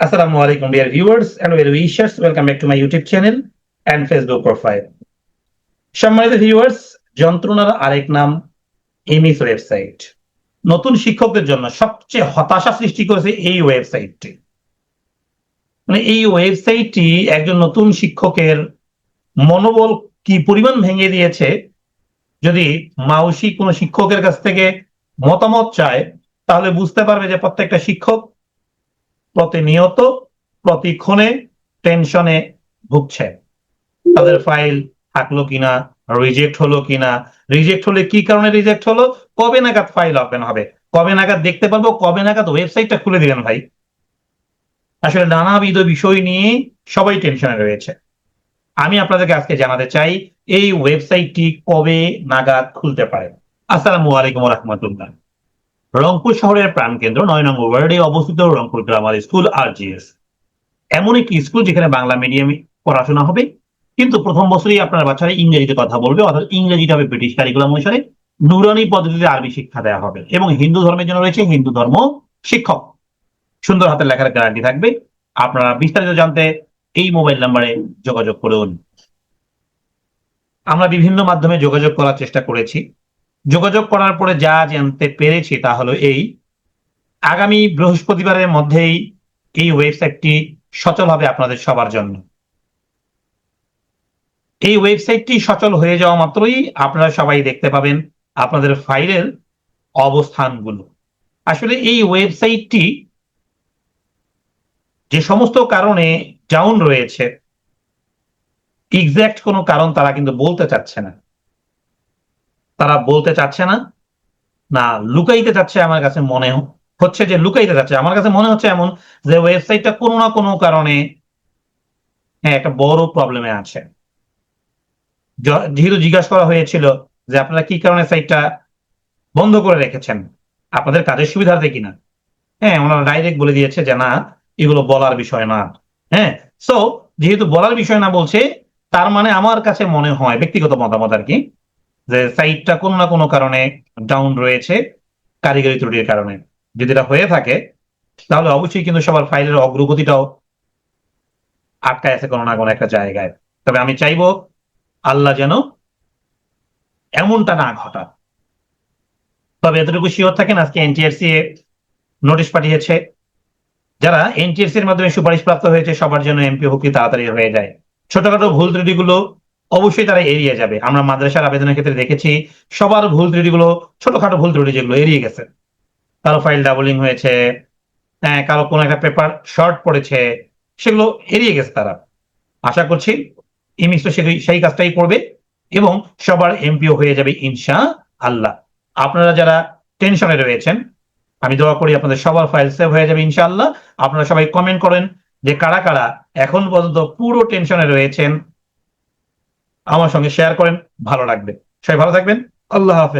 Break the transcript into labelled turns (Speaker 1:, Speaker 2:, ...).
Speaker 1: Assalamu alaikum, dear viewers and well wishers. Welcome back to my YouTube channel and Facebook profile. সম্মানিত viewers যন্ত্রণার আরেক নাম aims website নতুন শিক্ষকদের জন্য সবচেয়ে হতাশা সৃষ্টি করেছে এই ওয়েবসাইটটি মানে এই ওয়েবসাইটটি একজন নতুন শিক্ষকের মনোবল কি পরিমাণ ভেঙে দিয়েছে যদি মাউসি কোনো শিক্ষকের কাছ থেকে মতামত চায় তাহলে বুঝতে পারবে যে প্রত্যেকটা শিক্ষক প্রতিনিয়ত, প্রতিক্ষণে টেনশনে ভুগছে। তাদের ফাইল থাকল কিনা রিজেক্ট হলো কিনা রিজেক্ট হলে কি কারণে রিজেক্ট হলো? কবে নাগাদ ফাইল ওপেন হবে? কবে নাগাদ দেখতে পারব? কবে নাগাদ ওয়েবসাইটটা খুলে দিবেন ভাই? আসলে নানাবিধ বিষয় নিয়ে সবাই টেনশনে রয়েছে। আমি আপনাদেরকে আজকে জানাতে চাই, এই ওয়েবসাইটটি কবে নাগাদ খুলতে পারে? আসসালামু আলাইকুম রহমতুল্লাহ। রংপুর শহরের প্রাণকেন্দ্র নয় নম্বর ওয়ার্ডে অবস্থিত রংপুর গ্রামার স্কুল আর আরজিএস এমন একটি স্কুল যেখানে বাংলা মিডিয়ামে পড়াশোনা হবে। কিন্তু প্রথম বছরই আপনার বাচ্চারা ইংরেজিতে কথা বলবে, অর্থাৎ ইংরেজিটা হবে ব্রিটিশ কারিকুলাম অনুসারে। নুরানি পদ্ধতিতে আরবি শিক্ষা দেওয়া হবে এবং হিন্দু ধর্মের জন্য রয়েছে হিন্দু ধর্ম শিক্ষক। সুন্দর হাতের লেখার গ্যারান্টি থাকবে। আপনারা বিস্তারিত জানতে এই মোবাইল নাম্বারে যোগাযোগ করুন। আমরা বিভিন্ন মাধ্যমে যোগাযোগ করার চেষ্টা করেছি। যোগাযোগ করার পরে যা জানতে পেরেছি তা হলো এই। আগামী বৃহস্পতিবারের মধ্যেই এই ওয়েবসাইটটি সচল হবে আপনাদের সবার জন্য। এই ওয়েবসাইটটি সচল হয়ে যাওয়া মাত্রই আপনারা সবাই দেখতে পাবেন আপনাদের ফাইলের অবস্থানগুলো। আসলে এই ওয়েবসাইটটি যে সমস্ত কারণে ডাউন রয়েছে এক্স্যাক্ট কোনো কারণ তারা কিন্তু বলতে চাচ্ছে না। তারা বলতে চাচ্ছে না না, লুকাইতে চাচ্ছে আমার কাছে মনে হচ্ছে যে লুকাইতে চাচ্ছে। আমার কাছে মনে হচ্ছে এমন যে ওয়েবসাইটটা কোনো না কোনো কারণে হ্যাঁ একটা বড় প্রবলেমে আছে। যেহেতু জিজ্ঞাসা করা হয়েছিল যে আপনারা কি কারণে সাইটটা বন্ধ করে রেখেছেন, আপনাদের কাজের সুবিধার্থে কিনা? হ্যাঁ ওনারা ডাইরেক্ট বলে দিয়েছে যে না, এগুলো বলার বিষয় না। হ্যাঁ সো যেহেতু বলার বিষয় না বলছে, তার মানে আমার কাছে মনে হয়, ব্যক্তিগত মতামত আর কি যে সাইটটা কোনো না কোনো কারণে ডাউন রয়েছে, কারিগরি ত্রুটির কারণে। যদি এটা হয়ে থাকে, তাহলে অবশ্যই কিন্তু সবার ফাইলের অগ্রগতিটাও আটকায় আছে কোনো না কোনো একটা জায়গায়। তবে আমি চাইব আল্লাহ যেন এমনটা না ঘটা তবে এতটুকু শিওর থাকেন, আজকে এনটিআরসি নোটিশ পাঠিয়েছে। যারা এনটিএসসি এর মাধ্যমে সুপারিশ প্রাপ্ত হয়েছে, সবার জন্য এমপি ভুক্তি তাড়াতাড়ি হয়ে যায়। ছোটখাটো ভুল ত্রুটিগুলো অবশ্যই তারা এড়িয়ে যাবে। আমরা মাদ্রাসার আবেদনের ক্ষেত্রে দেখেছি সবার ভুল ত্রুটিগুলো, ছোটখাটো ভুল ত্রুটি যেগুলো এড়িয়ে গেছে। কারও ফাইল ডাবলিং হয়েছে হ্যাঁ কারও কোনো একটা পেপার শর্ট পড়েছে, সেগুলো এড়িয়ে গেছে তারা। আশা করছি ইমিস তো সেই কাজটাই করবে এবং সবার এমপিও হয়ে যাবে ইনশা আল্লাহ আপনারা যারা টেনশনে রয়েছেন, আমি দোয়া করি আপনাদের সবার ফাইল সেভ হয়ে যাবে ইনশাআল্লাহ। আপনারা সবাই কমেন্ট করেন যে কারা কারা এখন পর্যন্ত পুরো টেনশনে রয়েছেন। আমার সঙ্গে শেয়ার করেন ভালো লাগবে। সবাই ভালো থাকবেন। আল্লাহ হাফেজ।